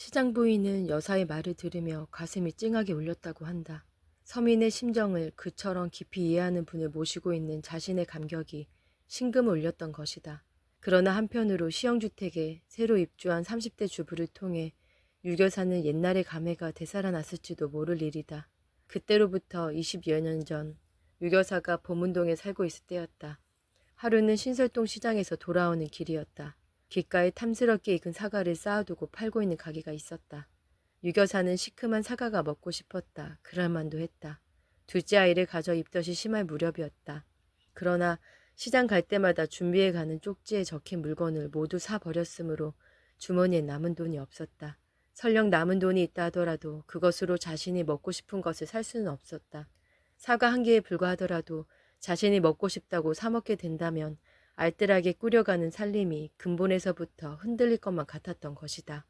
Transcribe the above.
시장 부인은 여사의 말을 들으며 가슴이 찡하게 울렸다고 한다. 서민의 심정을 그처럼 깊이 이해하는 분을 모시고 있는 자신의 감격이 심금을 울렸던 것이다. 그러나 한편으로 시형주택에 새로 입주한 30대 주부를 통해 유교사는 옛날의 감회가 되살아났을지도 모를 일이다. 그때로부터 20여 년 전 유교사가 보문동에 살고 있을 때였다. 하루는 신설동 시장에서 돌아오는 길이었다. 길가에 탐스럽게 익은 사과를 쌓아두고 팔고 있는 가게가 있었다. 유교사는 시큼한 사과가 먹고 싶었다. 그럴만도 했다. 둘째 아이를 가져 입덧이 심할 무렵이었다. 그러나 시장 갈 때마다 준비해가는 쪽지에 적힌 물건을 모두 사버렸으므로 주머니에 남은 돈이 없었다. 설령 남은 돈이 있다 하더라도 그것으로 자신이 먹고 싶은 것을 살 수는 없었다. 사과 한 개에 불과하더라도 자신이 먹고 싶다고 사먹게 된다면 알뜰하게 꾸려가는 살림이 근본에서부터 흔들릴 것만 같았던 것이다.